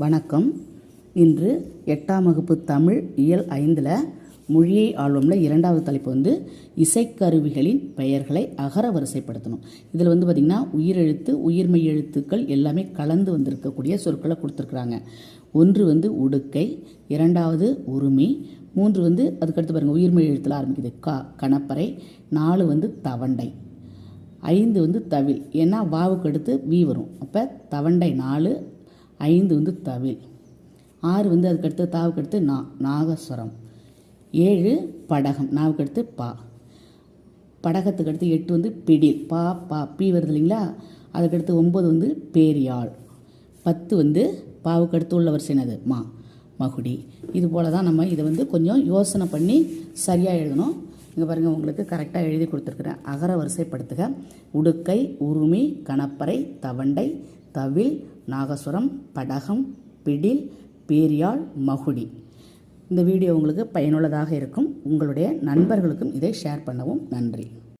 வணக்கம். இன்று எட்டாம் வகுப்பு தமிழ் இயல் ஐந்தில் மொழியை ஆழ்வமில் இரண்டாவது தலைப்பு வந்து இசைக்கருவிகளின் பெயர்களை அகர வரிசைப்படுத்தணும். இதில் வந்து பார்த்திங்கன்னா உயிரெழுத்து உயிர்மெய் எழுத்துக்கள் எல்லாமே கலந்து வந்திருக்கக்கூடிய சொற்களை கொடுத்துருக்குறாங்க. ஒன்று வந்து உடுக்கை இரண்டாவது உரிமை மூன்று வந்து அதுக்கடுத்து பாருங்கள் உயிர்மெய் எழுத்தில் ஆரம்பிக்குது கா கணப்பறை நாலு வந்து தவண்டை ஐந்து வந்து தவில். ஏன்னா வாவுக்கு அடுத்து வி வரும். அப்போ தவண்டை நாலு ஐந்து வந்து தவில். ஆறு வந்து அதுக்கடுத்து தாவுக்கு அடுத்து நா நாகஸ்வரம். ஏழு படகம் நாவுக்கு அடுத்து பா. படகத்துக்கு அடுத்து எட்டு வந்து பிடில் பா பா பி வருது இல்லைங்களா? அதுக்கடுத்து ஒம்பது வந்து பேரியாள். பத்து வந்து பாவுக்கு அடுத்து உள்ள வரிசை என்னது மா மகுடி. இது போல தான் நம்ம இதை வந்து கொஞ்சம் யோசனை பண்ணி சரியாக எழுதணும். இங்கே பாருங்கள் உங்களுக்கு கரெக்டாக எழுதி கொடுத்துருக்குறேன். அகர வரிசைப்படுத்துக. உடுக்கை உருமி கணப்பறை தவண்டை தவில் நாகசுரம் படகம் பிடில் பேரியாழ் மகுடி. இந்த வீடியோ உங்களுக்கு பயனுள்ளதாக இருக்கும். உங்களுடைய நண்பர்களுக்கும் இதை ஷேர் பண்ணவும் நன்றி.